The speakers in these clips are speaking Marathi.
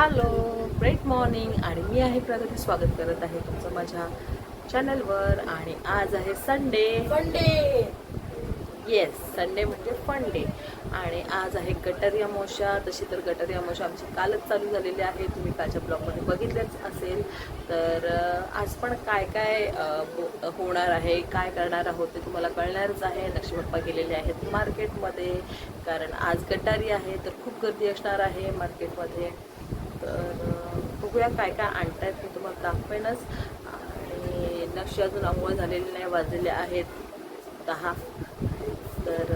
हॅलो ग्रेट मॉर्निंग आणि मी आहे प्रगती. स्वागत करत आहे तुमचं माझ्या चॅनलवर आणि आज आहे संडे फंडे येस संडे म्हणजे फन डे आणि आज आहे गटारी अमावस्या तशी तर गटारी अमावस्या आमची कालच चालू झालेली आहे. तुम्ही कालच्या ब्लॉगमध्ये बघितलंच असेल. तर आज पण काय काय हो- होणार आहे? काय करणार आहोत ते तुम्हाला कळणारच आहे. लक्ष्मीप्पा गेलेले आहेत मार्केटमध्ये कारण आज गटारी आहे तर खूप गर्दी असणार आहे मार्केटमध्ये तर बघूया काय काय आणतायत मी तुम्हाला दाखवेनच. आणि नक्षी अजून आंघोळ झालेली नाही वाजलेले आहेत दहा. तर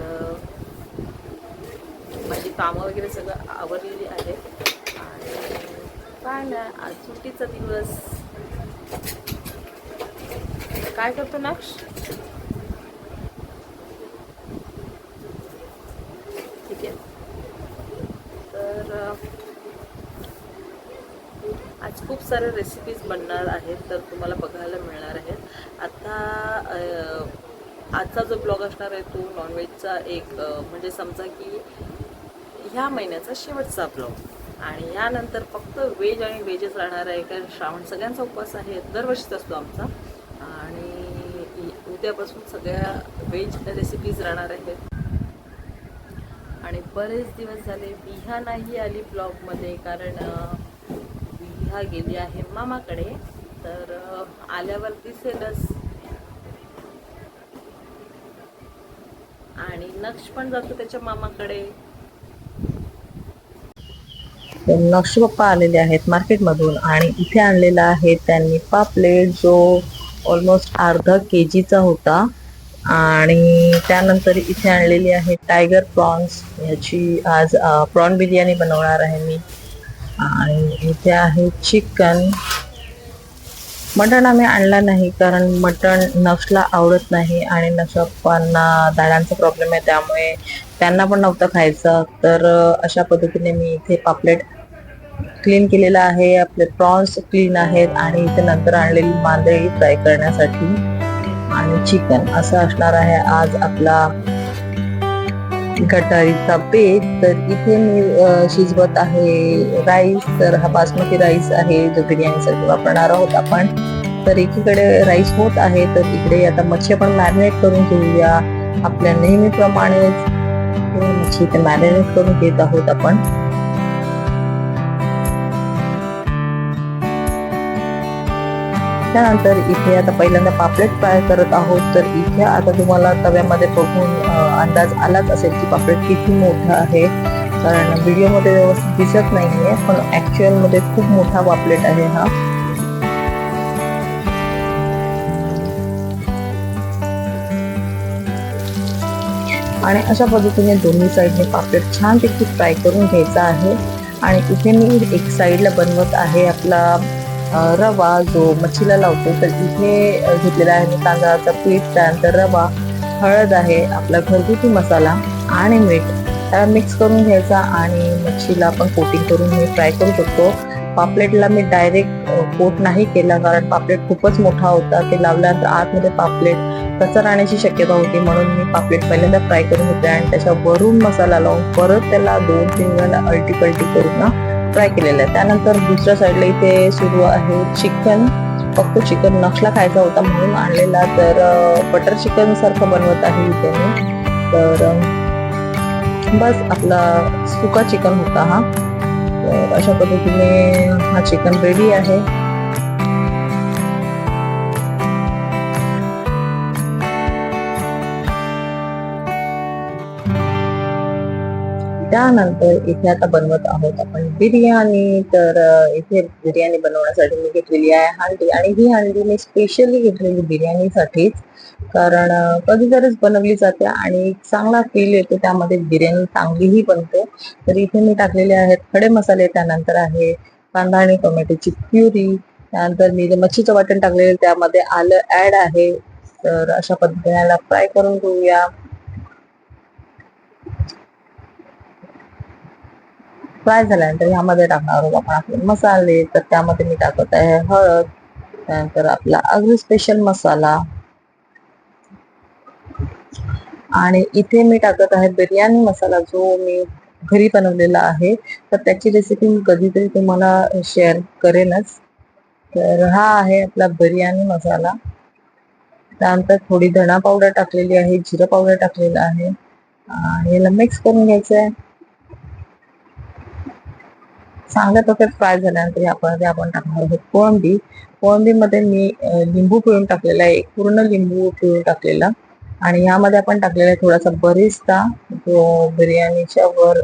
माझी कामं वगैरे सगळं आवरलेली आहेत. आणि काय नाही आज सुट्टीचा दिवस. काय करतो नक्ष ठीक आहे तर अं, आज खूप साऱ्या रेसिपीज बनणार आहेत तर तुम्हाला बघायला मिळणार आहेत. आता आजचा जो ब्लॉग असणार आहे तो नॉनव्हेजचा एक म्हणजे समजा की ह्या महिन्याचा शेवटचा ब्लॉग आणि यानंतर फक्त व्हेज आणि व्हेजच राहणार आहे कारण श्रावण सगळ्यांचा उपवास आहे दरवर्षीच असतो आमचा. आणि उद्यापासून सगळ्या व्हेज रेसिपीज राहणार आहेत. आणि बरेच दिवस झाले बिहा नाही आली ब्लॉगमध्ये कारण अं, गेली आहे मामाकडे. तर आल्यावर दिसेलच. आणि नक्ष पण जातो त्याच्या मामाकडे. नक्ष पप्पा आलेले आहेत मार्केटमधून आणि इथे आणलेला आहे त्यांनी पापलेट जो ऑलमोस्ट अर्धा के जीचा होता. आणि त्यानंतर इथे आणलेली आहे टायगर प्रॉन्स. याची आज प्रॉन बिर्याणी बनवणार आहे मी. आणि इथे आहे चिकन मटण आम्ही आणला नाही कारण मटण नफ्सला आवडत नाही आणि नक्षप्पांना दाडांचा प्रॉब्लेम आहे त्यामुळे त्यांना पण नव्हतं खायचं. तर अशा पद्धतीने मी इथे पापलेट क्लीन केलेलं आहे. आपले प्रॉन्स क्लीन आहेत आणि इथे नंतर आणलेली मांदळी फ्राय करण्यासाठी. आणि चिकन असं असणार आहे आज आपला गटारीचा बेत तर इथे मी शिजवत आहे राईस तर हा बासमती राईस आहे जो बिर्याणीसाठी वापरणार आहोत आपण. तर एकीकडे राईस होत आहे तर इकडे आता मच्छी आपण मॅरिनेट करून घेऊया. आपल्या नेहमीप्रमाणेच मच्छी इथे मॅरिनेट करून घेत आहोत आपण. त्यानंतर इथे आता पहिल्यांदा पापलेट फ्राय करत आहोत. तर इथे आता तुम्हाला तव्यामध्ये बघून अंदाज आलाच असेल की पापलेट किती मोठा आहे. कारण व्हिडिओमध्ये व्यवस्थित दिसत नाही आहे पण ऍक्च्युअलमध्ये खूप मोठा पापलेट आहे हा. आणि अशा पद्धतीने दोन्ही साईडने पापलेट छानपैकी फ्राय करून घ्यायचा आहे. आणि इथे मी एक साईडला बनवत आहे आपला रवा जो मच्छीला लावतो तर इथे घेतलेला आहे तांदळाचा पीठ त्यानंतर रवा हळद आहे आपला घरगुती मसाला आणि मीठ. त्याला मिक्स करून घ्यायचा आणि मच्छीला आपण कोटिंग करून मी फ्राय करू शकतो. पापलेटला मी डायरेक्ट कोट नाही केला कारण पापलेट खूपच मोठा होता. ते लावल्यानंतर आतमध्ये पापलेट कच्चा राहण्याची शक्यता होती म्हणून मी पापलेट पहिल्यांदा फ्राय करून घेतले आणि त्याच्या वरून मसाला लावून परत त्याला दोन तीन वेळा अल्टी पलटी करून ना फ्राय केलेलं आहे. त्यानंतर दुसऱ्या साईडला इथे सुरू आहे चिकन. फक्त चिकन नक्षला खायचा होता म्हणून आणलेला तर बटर चिकन सारखं बनवत आहे इथे मी. तर बस आपला सुका चिकन होता हा. तर अशा पद्धतीने हा चिकन रेडी आहे. त्यानंतर इथे आता बनवत आहोत आपण बिर्याणी. तर इथे बिर्याणी बनवण्यासाठी मी घेतलेली आहे हंडी. आणि ही हंडी मी स्पेशली घेतलेली बिर्याणीसाठीच. कारण कधी कधीतरीच बनवली जाते आणि एक चांगला फील येतो त्यामध्ये. बिर्याणी चांगलीही बनते. तर इथे मी टाकलेले आहेत खडे मसाले. त्यानंतर आहे कांदा आणि टोमॅटोची प्युरी. त्यानंतर मी जे मच्छीचं वाटण टाकलेलं त्यामध्ये आलं ऍड आहे. तर अशा पद्धतीने याला फ्राय करून घेऊया. फ्राय झाल्यानंतर ह्यामध्ये टाकणार आहोत आपण आपले मसाले. तर त्यामध्ये मी टाकत आहे हळद. त्यानंतर आपला अगदी स्पेशल मसाला. आणि इथे मी टाकत आहे बिर्याणी मसाला जो मी घरी बनवलेला आहे. तर त्याची रेसिपी मी कधीतरी तुम्हाला शेअर करेनच. तर हा आहे आपला बिर्याणी मसाला. त्यानंतर थोडी धणा पावडर टाकलेली आहे जिरं पावडर टाकलेलं आहे. आणि याला मिक्स करून घ्यायचं आहे चांगल्या प्रकारे फ्राय झाल्यानंतर आपण ते आपण टाकणार आहोत कोळंबी. कोळंबीमध्ये मी लिंबू पिळून टाकलेला आहे एक पूर्ण लिंबू पिळून टाकलेला. आणि यामध्ये आपण टाकलेला आहे थोडासा बरिस्ता जो बिर्याणीच्या वर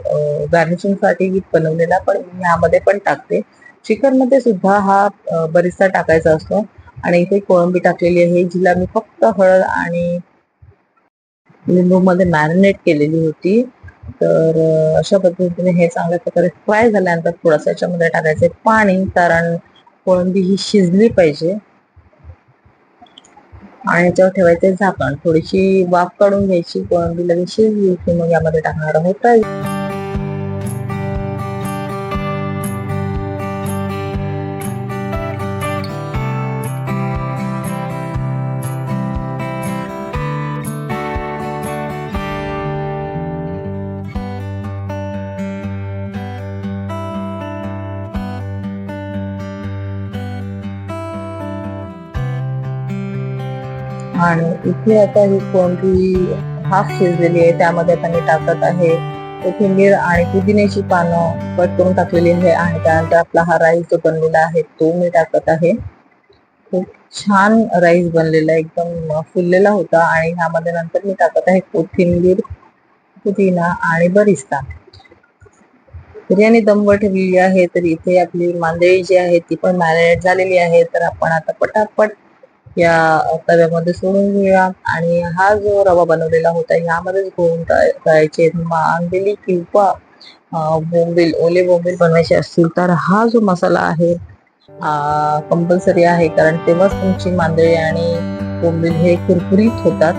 गार्निशिंगसाठी बनवलेला पण मी यामध्ये पण टाकते. चिकनमध्ये सुद्धा हा बरिस्ता टाकायचा असतो. आणि इथे कोळंबी टाकलेली आहे जिला मी फक्त हळद आणि लिंबूमध्ये मॅरिनेट केलेली होती. तर अशा पद्धतीने हे चांगल्या प्रकारे फ्राय झाल्यानंतर थोडंसं याच्यामध्ये टाकायचं पाणी कारण कोळंबी ही शिजली पाहिजे. आणि याच्यावर ठेवायचे झाकण. थोडीशी वाफ काढून घ्यायची कोळंबी लगेच शिजली की मग यामध्ये टाकणार आहोत राईस आणि इथे आता ही कोणती हाफ शिजलेली आहे त्यामध्ये आता मी टाकत आहे. कोथिंबीर आणि पुदिन्याची पानं कट करून टाकलेली आहे आणि त्यानंतर आपला हा राईस जो बनलेला आहे तो मी टाकत आहे. खूप छान राईस बनलेला आहे एकदम फुललेला होता आणि ह्यामध्ये नंतर मी टाकत आहे कोथिंबीर पुदिना आणि बरिस्ता. बिर्याणी दमवर ठेवलेली आहे तर इथे आपली मांदेळी जी आहे ती पण मॅरिनेट झालेली आहे. तर आपण आता पटापट या तव्यामध्ये सोडून घेऊया आणि हा जो रवा बनवलेला होता यामध्येच गोळून करायचे तळायचे. मांदेली किंवा बोंबील ओले बोंबील बनवायचे असतील तर हा जो मसाला आहे कंपल्सरी आहे. कारण तेव्हाच तुमची मांदळी आणि बोंबील हे कुरकुरीत होतात.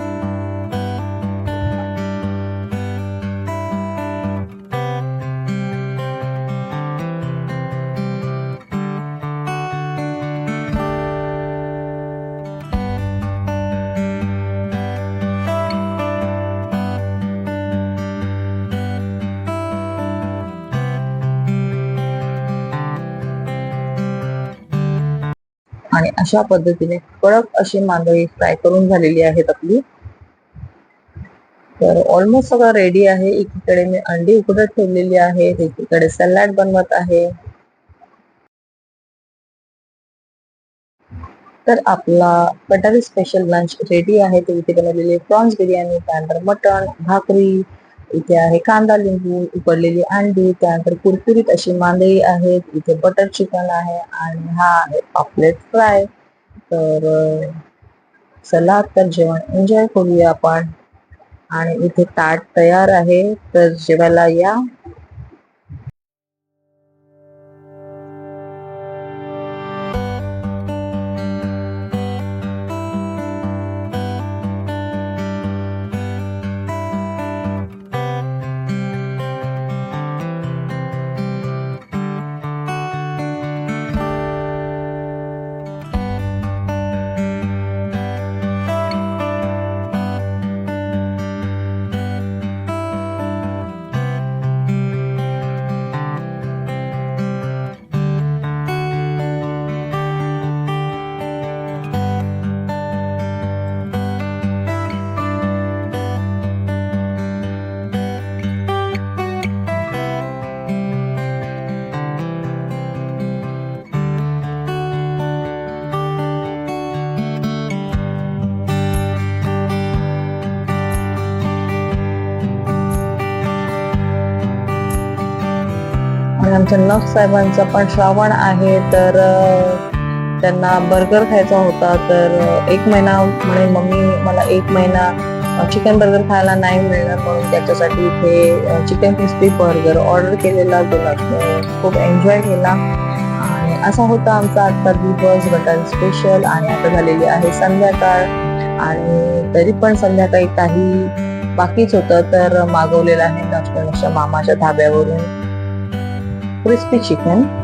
अशा पद्धतीने कडक अशी मांदळी फ्राय करून झालेली आहेत आपली. तर ऑलमोस्ट सगळं रेडी आहे. एकीकडे मी अंडी उकडत ठेवलेली आहे. एकीकडे सॅलॅड बनवत आहे. तर आपला कटारी स्पेशल लंच रेडी आहे. तर इथे बनवलेली प्रॉन्स बिर्याणी त्यानंतर मटण भाकरी इथे आहे कांदा लिंबू उकडलेली अंडी त्यानंतर कुरकुरीत अशी मांदळी आहेत इथे बटर चिकन आहे आणि हा आहे पापलेट फ्राय. तर चला तर जेवण एन्जॉय करूया आपण. आणि इथे ताट तयार आहे तर जेवायला या. आणि नख साहेबांचा पण श्रावण आहे तर त्यांना बर्गर खायचा होता तर एक महिना म्हणे मम्मी मला एक महिना चिकन बर्गर खायला नाही मिळणार म्हणून त्याच्यासाठी इथे चिकन क्रिस्पी बर्गर ऑर्डर केलेला गेला खूप एन्जॉय केला. आणि असा होता आमचा आत्ता दिवस बटन स्पेशल आणि आता झालेली आहे संध्याकाळ. आणि तरी पण संध्याकाळी काही बाकीच होतं तर मागवलेलं आहे नाश्ता मामाच्या धाब्यावरून. Crispy chicken